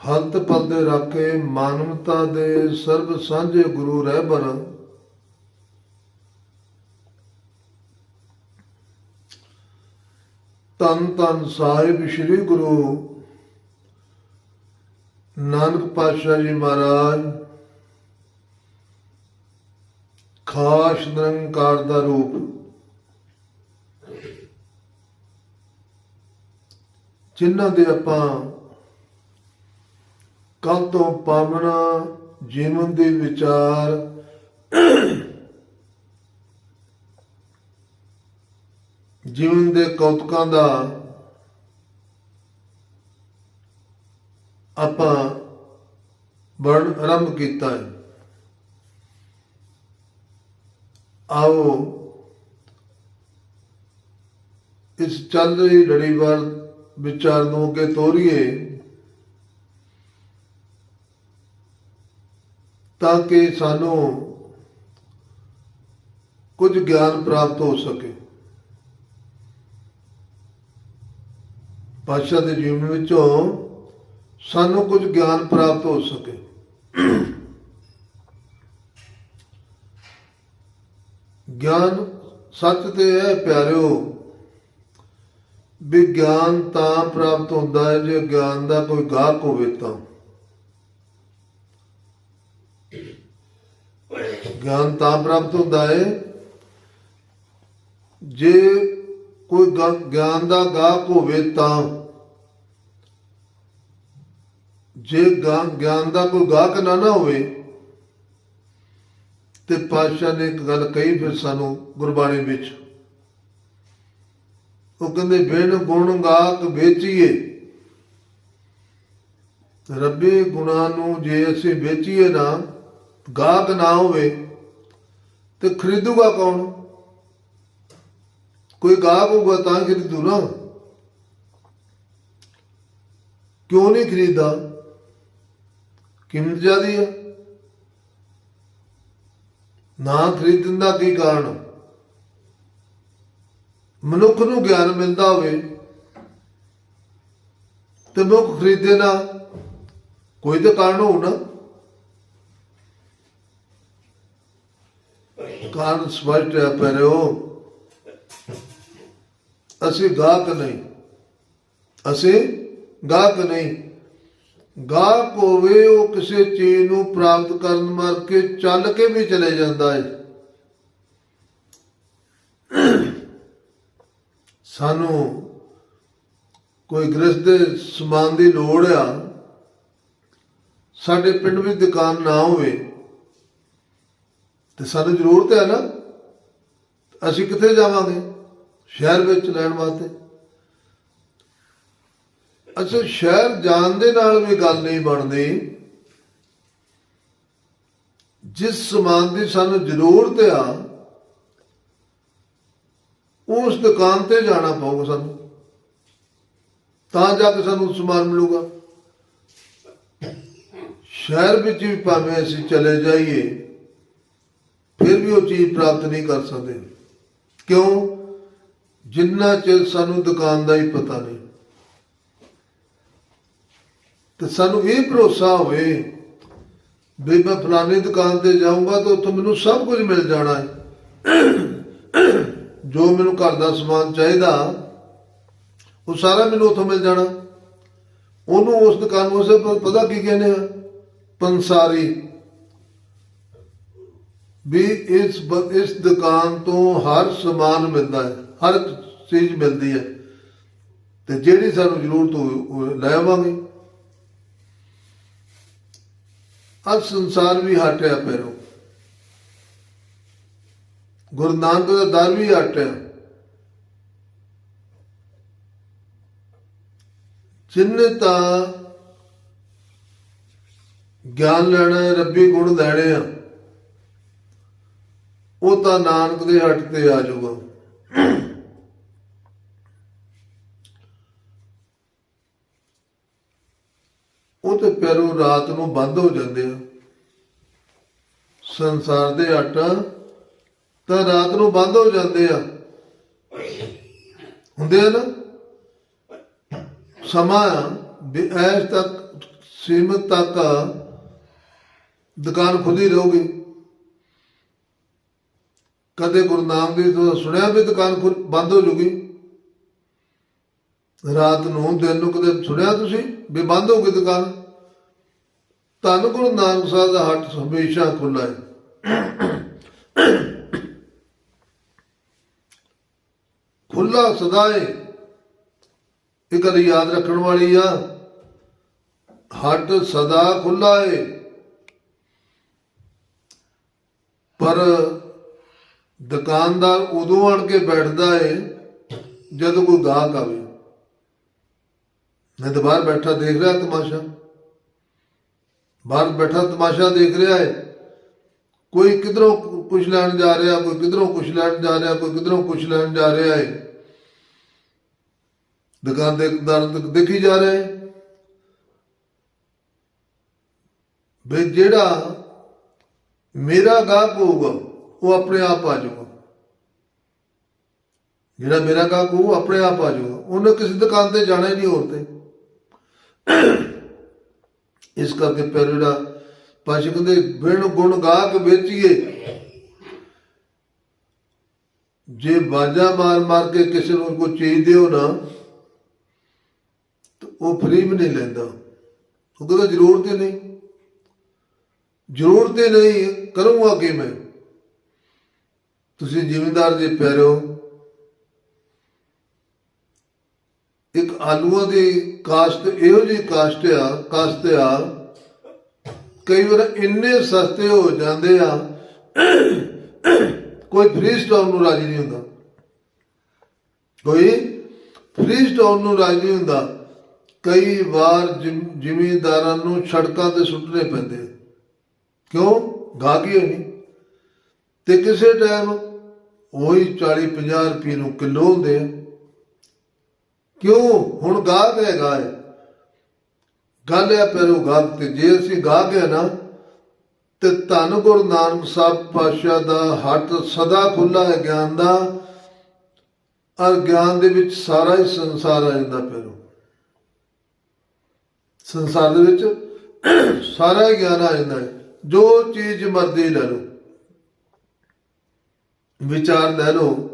ਹੰਤ ਪਦ ਦੇ ਰਾਖੇ ਮਾਨਵਤਾ ਦੇ ਸਰਬ ਸਾਂਝੇ ਗੁਰੂ ਰਹਿਬਰ ਤਨ ਤਨ ਸਾਹਿਬ ਸ੍ਰੀ ਗੁਰੂ ਨਾਨਕ ਪਾਤਸ਼ਾਹ ਜੀ ਮਹਾਰਾਜ। ਖਾਸ ਨਿਰੰਕਾਰ ਦਾ ਰੂਪ। ਜਿਨ੍ਹਾਂ ਦੇ ਆਪਾਂ ਕੱਲ ਤੋਂ ਪਾਵਨਾ ਜੀਵਨ ਦੇ ਵਿਚਾਰ ਜੀਵਨ ਦੇ ਕੌਤਕਾਂ ਦਾ ਆਪਾਂ ਵਰਣ ਆਰੰਭ ਕੀਤਾ ਹੈ। ਆਓ ਇਸ ਚੱਲ ਰਹੀ ਲੜੀਵਾਰ ਵਿਚਾਰ ਨੂੰ ਅੱਗੇ ਤੋਰੀਏ। ਤਾਂ ਕਿ ਸਾਨੂੰ ਕੁਝ ਗਿਆਨ ਪ੍ਰਾਪਤ ਹੋ ਸਕੇ। ਪਾਸ਼ਾ ਦੇ ਜੀਵਨ ਵਿੱਚੋਂ ਸਾਨੂੰ ਕੁਝ ਗਿਆਨ ਪ੍ਰਾਪਤ ਹੋ ਸਕੇ। ਗਿਆਨ ਸੱਚ ਤੇ ਹੈ, ਪਿਆਰਿਓ। ਵੀ ਗਿਆਨ ਤਾਂ ਪ੍ਰਾਪਤ ਹੁੰਦਾ ਹੈ ਜੇ ਗਿਆਨ ਦਾ ਕੋਈ ਗਾਹਕ ਹੋਵੇ ਤਾਂ। ਗਿਆਨ ਤਾਂ ਪ੍ਰਾਪਤ ਹੁੰਦਾ ਹੈ ਜੇ ਕੋਈ ਗਿਆਨ ਦਾ ਗਾਹਕ ਹੋਵੇ ਤਾਂ, ਜੇ ਗਾ- ਗਿਆਨ ਦਾ ਕੋਈ ਗਾਹਕ ਨਾ ਨਾ ਹੋਵੇ, ਤੇ ਪਾਤਸ਼ਾਹ ਨੇ ਇੱਕ ਗੱਲ ਕਹੀ ਫਿਰ ਸਾਨੂੰ ਗੁਰਬਾਣੀ ਵਿੱਚ। ਉਹ ਕਹਿੰਦੇ, ਬਿਨ ਗੁਣ ਗਾਹਕ ਵੇਚੀਏ। ਰੱਬੇ ਗੁਣਾ ਨੂੰ ਜੇ ਅਸੀਂ ਵੇਚੀਏ ਨਾ ਗਾਹਕ ਨਾ ਹੋਵੇ ਤੇ ਖਰੀਦੂਗਾ ਕੌਣ? ਕੋਈ ਗਾਹਕ ਹੋਊਗਾ ਤਾਂ ਖਰੀਦੂ ਨਾ। ਕਿਉਂ ਨਹੀਂ ਖਰੀਦਾ ਕੀਮਤ ਜ਼ਿਆਦੀ ਹੈ ਨਾ ਖਰੀਦਣ ਦਾ ਕੀ ਕਾਰਨ? ਮਨੁੱਖ ਨੂੰ ਗਿਆਨ ਮਿਲਦਾ ਹੋਵੇ ਤੇ ਮਨੁੱਖ ਖਰੀਦੇ ਨਾ, ਕੋਈ ਤਾਂ ਕਾਰਨ ਹੋਊ ਨਾ। ਕਾਰਨ ਸਪਸ਼ਟ ਹੈ, ਪਰਿਓ, ਅਸੀਂ ਗਾਹਕ ਨਹੀਂ। ਅਸੀਂ ਗਾਹਕ ਨਹੀਂ। ਗਾਹਕ ਹੋਵੇ, ਉਹ ਕਿਸੇ ਚੀਜ਼ ਨੂੰ ਪ੍ਰਾਪਤ ਕਰਨ ਮਰ ਕੇ ਚੱਲ ਕੇ ਵੀ ਚਲੇ ਜਾਂਦਾ ਹੈ ਸਾਨੂੰ ਕੋਈ ਗ੍ਰਸਤ ਦੇ ਸਮਾਨ ਦੀ ਲੋੜ ਆ। ਸਾਡੇ ਪਿੰਡ ਵਿੱਚ ਦੁਕਾਨ ਨਾ ਹੋਵੇ। ਤੇ ਸਾਨੂੰ ਜ਼ਰੂਰਤ ਹੈ ਨਾ, ਅਸੀਂ ਕਿੱਥੇ ਜਾਵਾਂਗੇ? ਸ਼ਹਿਰ ਵਿੱਚ ਲੈਣ ਵਾਸਤੇ। ਅੱਛਾ, ਸ਼ਹਿਰ ਜਾਣ ਦੇ ਨਾਲ ਵੀ ਗੱਲ ਨਹੀਂ ਬਣਦੀ। ਜਿਸ ਸਮਾਨ ਦੀ ਸਾਨੂੰ ਜ਼ਰੂਰਤ ਆ, ਉਸ ਦੁਕਾਨ ਤੇ ਜਾਣਾ ਪਊਗਾ ਸਾਨੂੰ। ਤਾਂ ਜਾ ਕੇ ਸਾਨੂੰ ਸਮਾਨ ਮਿਲੂਗਾ। ਸ਼ਹਿਰ ਵਿੱਚ ਵੀ ਭਾਵੇਂ ਅਸੀਂ ਚਲੇ ਜਾਈਏ ਫਿਰ ਵੀ ਉਹ ਚੀਜ਼ ਪ੍ਰਾਪਤ ਨਹੀਂ ਕਰ ਸਕਦੇ। ਕਿਉਂ? ਜਿੰਨਾ ਚਿਰ ਸਾਨੂੰ ਦੁਕਾਨ ਦਾ ਹੀ ਪਤਾ ਨਹੀਂ। ਤੇ ਸਾਨੂੰ ਇਹ ਭਰੋਸਾ ਹੋਵੇ ਵੀ ਮੈਂ ਫਲਾਣੇ ਦੁਕਾਨ ਤੇ ਜਾਊਂਗਾ ਤਾਂ ਉੱਥੋਂ ਮੈਨੂੰ ਸਭ ਕੁਝ ਮਿਲ ਜਾਣਾ ਹੈ। ਜੋ ਮੈਨੂੰ ਘਰ ਦਾ ਸਮਾਨ ਚਾਹੀਦਾ, ਉਹ ਸਾਰਾ ਮੈਨੂੰ ਉੱਥੋਂ ਮਿਲ ਜਾਣਾ। ਉਹਨੂੰ ਉਸ ਦੁਕਾਨ ਨੂੰ ਉਸੇ ਪਤਾ ਕੀ ਕਹਿੰਦੇ ਆ ਪੰਸਾਰੀ। ਵੀ ਇਸ ਬ- ਇਸ ਦੁਕਾਨ ਤੋਂ ਹਰ ਸਮਾਨ ਮਿਲਦਾ ਹੈ, ਹਰ ਚੀਜ਼ ਮਿਲਦੀ ਹੈ। ਤੇ ਜਿਹੜੀ ਸਾਨੂੰ ਜ਼ਰੂਰਤ ਹੋਵੇ, ਉਹ ਲੈ ਆਵਾਂਗੇ। ਅੱਜ ਸੰਸਾਰ ਵੀ ਹਟਿਆ ਪੈਰੋਂ। ਗੁਰੂ ਨਾਨਕ ਦਾ ਦਰ ਵੀ ਹਟਿਆ। ਜਿੰਨੇ ਤਾਂ ਗਿਆਨ ਲੈਣਾ ਰੱਬੀ ਗੁਣ ਲੈਣੇ ਆ। ਉਹ ਤਾਂ ਨਾਨਕ ਦੇ ਹੱਟ ਤੇ ਆ ਜਾਊਗਾ। ਉਹ ਤੇ ਪੈਰੋਂ ਰਾਤ ਨੂੰ ਬੰਦ ਹੋ ਜਾਂਦੇ ਆ। ਸੰਸਾਰ ਦੇ ਹੱਟ ਤਾਂ ਰਾਤ ਨੂੰ ਬੰਦ ਹੋ ਜਾਂਦੇ ਆ। ਹੁੰਦੇ ਆ ਨਾ? ਸਮਾਂ ਐਸ ਤੱਕ, ਸੀਮਤ ਤੱਕ ਦੁਕਾਨ ਖੁੱਲੀ ਰਹੂਗੀ। ਕਦੇ ਗੁਰੂ ਨਾਨਕ ਦੇਵ ਤੋਂ ਸੁਣਿਆ ਵੀ ਦੁਕਾਨ ਖੁੱਲ- ਬੰਦ ਹੋ ਜੂਗੀ? ਰਾਤ ਨੂੰ ਦਿਨ ਨੂੰ ਕਦੇ ਸੁਣਿਆ ਤੁਸੀਂ ਵੀ ਬੰਦ ਹੋ ਗਈ ਦੁਕਾਨ? ਧੰਨ ਗੁਰੂ ਨਾਨਕ ਸਾਹਿਬ ਦਾ ਹੱਟ ਹਮੇਸ਼ਾ ਖੁੱਲਾ ਹੈ। ਖੁੱਲਾ ਸਦਾਏ ਇਹ ਗੱਲ ਯਾਦ ਰੱਖਣ ਵਾਲੀ ਆ। ਹੱਟ ਸਦਾ ਖੁੱਲਾ ਏ ਪਰ ਦੁਕਾਨਦਾਰ ਉਦੋਂ ਆਣ ਕੇ ਬੈਠਦਾ ਏ ਜਦੋਂ ਕੋਈ ਗਾਹਕ ਆਵੇ। ਮੈਂ ਤਾਂ ਬਾਹਰ ਬੈਠਾ ਦੇਖ ਰਿਹਾ ਤਮਾਸ਼ਾ। ਬਾਹਰ ਬੈਠਾ ਤਮਾਸ਼ਾ ਦੇਖ ਰਿਹਾ ਹੈ ਕੋਈ ਕਿਧਰੋਂ ਕੁਛ ਲੈਣ ਜਾ ਰਿਹਾ, ਕੋਈ ਕਿਧਰੋਂ ਕੁਛ ਲੈਣ ਜਾ ਰਿਹਾ, ਕੋਈ ਕਿਧਰੋਂ ਕੁਛ ਲੈਣ ਜਾ ਰਿਹਾ ਹੈ ਦੁਕਾਨਦਾਰ ਦੇਖੀ ਜਾ ਰਿਹਾ ਏ। ਵੀ ਜਿਹੜਾ ਮੇਰਾ ਗਾਹਕ ਹੋਊਗਾ ਉਹ ਆਪਣੇ ਆਪ ਆ ਜਾਊਗਾ। ਜਿਹੜਾ ਮੇਰਾ ਗਾਹਕ ਉਹ ਆਪਣੇ ਆਪ ਆ ਜਾਊਗਾ। ਉਹਨੇ ਕਿਸੇ ਦੁਕਾਨ ਤੇ ਜਾਣਾ ਹੀ ਨਹੀਂ ਹੋਰ ਤੇ। ਇਸ ਕਰਕੇ ਫਿਰ ਜਿਹੜਾ ਪਾਸ਼ਾ ਕਹਿੰਦੇ, ਬਿਨ ਗੁਣ ਗਾਹਕ ਵੇਚੀਏ। ਜੇ ਬਾਜਾ ਮਾਰ ਮਾਰ ਕੇ ਕਿਸੇ ਨੂੰ ਕੋਈ ਚੀਜ਼ ਦਿਓ ਨਾ, ਤਾਂ ਉਹ ਫਰੀ ਵੀ ਨਹੀਂ ਲੈਂਦਾ। ਉਹ ਕਹਿੰਦਾ ਜ਼ਰੂਰ ਤੇ ਨਹੀਂ। ਜ਼ਰੂਰ ਤੇ ਨਹੀਂ, ਕਰੂੰਗਾ ਕਿ ਮੈਂ? ਤੁਸੀਂ ਜ਼ਿਮੀਂਦਾਰ ਦੇ ਪੈਰੋ ਇੱਕ ਆਲੂਆਂ ਦੀ ਕਾਸ਼ਤ, ਇਹੋ ਜਿਹੀ ਕਾਸ਼ਤ ਆ ਕਾਸ਼ਤ ਆ, ਕਈ ਵਾਰ ਇੰਨੇ ਸਸਤੇ ਹੋ ਜਾਂਦੇ ਆ, ਕੋਈ ਫ੍ਰੀ ਸਟਾਕ ਨੂੰ ਰਾਜੀ ਨਹੀਂ ਹੁੰਦਾ। ਕੋਈ ਫ੍ਰੀ ਸਟਾਕ ਨੂੰ ਰਾਜੀ ਨਹੀਂ ਹੁੰਦਾ। ਕਈ ਵਾਰ ਜ਼ਿਮ- ਜ਼ਿਮੀਂਦਾਰਾਂ ਨੂੰ ਸੜਕਾਂ ਤੇ ਸੁੱਟਣੇ ਪੈਂਦੇ ਕਿਉਂ? ਗਾਹਕੀ ਨਹੀਂ। ਤੇ ਕਿਸੇ ਟਾਈਮ ਉਹੀ 40 50 ਰੁਪਏ ਨੂੰ ਕਿਲੋ ਹੁੰਦੇ ਆ। ਕਿਉਂ? ਹੁਣ ਗਾਹਕ ਹੈਗਾ ਹੈ ਗੱਲ ਹੈ ਪੈਰੋ ਗਾਹਕ ਤੇ, ਜੇ ਅਸੀਂ ਗਾਹਕ ਹੈ ਨਾ, ਤੇ ਧੰਨ ਗੁਰੂ ਨਾਨਕ ਸਾਹਿਬ ਪਾਤਸ਼ਾਹ ਦਾ ਹੱਥ ਸਦਾ ਖੁੱਲਾ ਹੈ ਗਿਆਨ ਦਾ, ਔਰ ਗਿਆਨ ਦੇ ਵਿੱਚ ਸਾਰਾ ਹੀ ਸੰਸਾਰ ਆ ਜਾਂਦਾ ਪੈਰੋ ਸੰਸਾਰ ਦੇ ਵਿੱਚ ਸਾਰਾ ਹੀ ਗਿਆਨ ਆ ਜਾਂਦਾ ਹੈ। ਜੋ ਚੀਜ਼ ਮਰਜ਼ੀ ਲੈ ਲਓ। ਵਿਚਾਰ ਲੈ ਲਓ।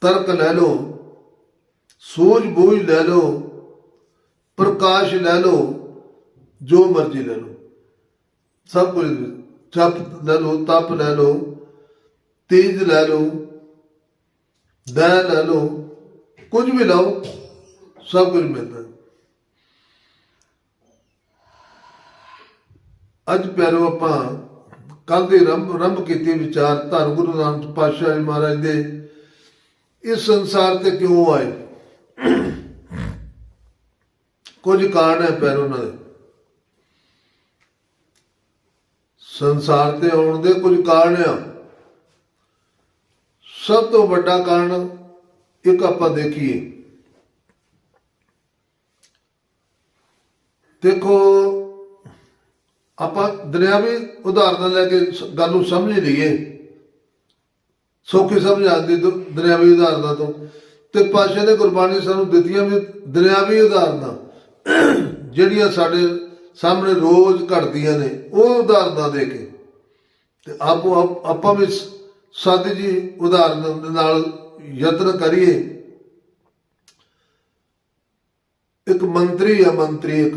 ਤਰਕ ਲੈ ਲਓ। ਸੂਝ ਬੂਝ ਲੈ ਲਓ। ਪ੍ਰਕਾਸ਼ ਲੈ ਲਓ। ਜੋ ਮਰਜ਼ੀ ਲੈ ਲਓ। ਸਭ ਕੁਝ ਜਪ ਲੈ ਲਓ, ਤਪ ਲੈ ਲਓ। ਤੇਜ ਲੈ ਲਓ। ਦਇਆ ਲੈ ਲਓ। ਕੁਝ ਵੀ ਲਓ, ਸਭ ਕੁਝ ਮਿਲਦਾ। ਅੱਜ ਪਿਆਰੋ, ਆਪਾਂ ਕੱਲ ਦੇ ਰੰਭ ਰੰਭ ਕੀਤੀ ਵਿਚਾਰ ਧੰਨ ਗੁਰੂ ਨਾਨਕ ਪਾਤਸ਼ਾਹ ਜੀ ਮਹਾਰਾਜ ਦੇ, ਇਸ ਸੰਸਾਰ ਤੇ ਕਿਉਂ ਆਏ? ਕੁਝ ਕਾਰਨ ਹੈ ਪੈਰ ਉਹਨਾਂ ਦੇ। ਸੰਸਾਰ ਤੇ ਆਉਣ ਦੇ ਕੁਝ ਕਾਰਨ ਆ। ਸਭ ਤੋਂ ਵੱਡਾ ਕਾਰਨ ਇੱਕ ਆਪਾਂ ਦੇਖੀਏ। ਦੇਖੋ ਆਪਾਂ ਦੁਨਿਆਵੀ ਉਦਾਹਰਨਾਂ ਲੈ ਕੇ ਗੱਲ ਨੂੰ ਸਮਝ ਲਈਏ। ਸੌਖੀ ਸਮਝ ਆਉਂਦੀ ਦੁ- ਦੁਨਿਆਵੀ ਉਦਾਹਰਨਾਂ ਤੋਂ। ਤੇ ਪਾਸ਼ਾ ਨੇ ਗੁਰਬਾਣੀ ਸਾਨੂੰ ਦਿੱਤੀਆਂ ਵੀ ਦੁਨਿਆਵੀ ਉਦਾਹਰਨਾਂ। ਜਿਹੜੀਆਂ ਸਾਡੇ ਸਾਹਮਣੇ ਰੋਜ਼ ਘਟਦੀਆਂ ਨੇ, ਉਹ ਉਦਾਹਰਨਾਂ ਦੇ ਕੇ। ਤੇ ਆਪੋ, ਆਪਾਂ ਵੀ ਸਾਧ ਜੀ ਉਦਾਹਰਨ ਦੇ ਨਾਲ ਯਤਨ ਕਰੀਏ। ਇੱਕ ਮੰਤਰੀ ਆ ਮੰਤਰੀ ਇੱਕ।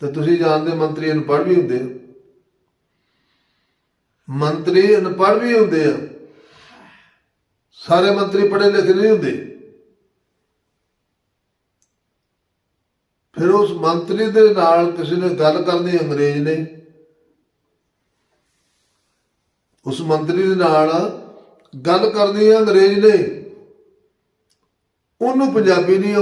ਤੇ ਤੁਸੀਂ ਜਾਣਦੇ ਮੰਤਰੀ ਅਨਪੜ੍ਹ ਵੀ ਹੁੰਦੇ ਆ। ਮੰਤਰੀ ਅਨਪੜ੍ਹ ਵੀ ਹੁੰਦੇ ਆ। ਸਾਰੇ ਮੰਤਰੀ ਪੜ੍ਹੇ ਲਿਖੇ ਨਹੀਂ ਹੁੰਦੇ। ਫਿਰ ਉਸ ਮੰਤਰੀ ਦੇ ਨਾਲ ਕਿਸੇ ਨੇ ਗੱਲ ਕਰਨੀ ਅੰਗਰੇਜ਼ ਨੇ। ਉਸ ਮੰਤਰੀ ਦੇ ਨਾਲ ਗੱਲ ਕਰਨੀ ਅੰਗਰੇਜ਼ ਨੇ। ਉਹਨੂੰ ਪੰਜਾਬੀ ਨਹੀਂ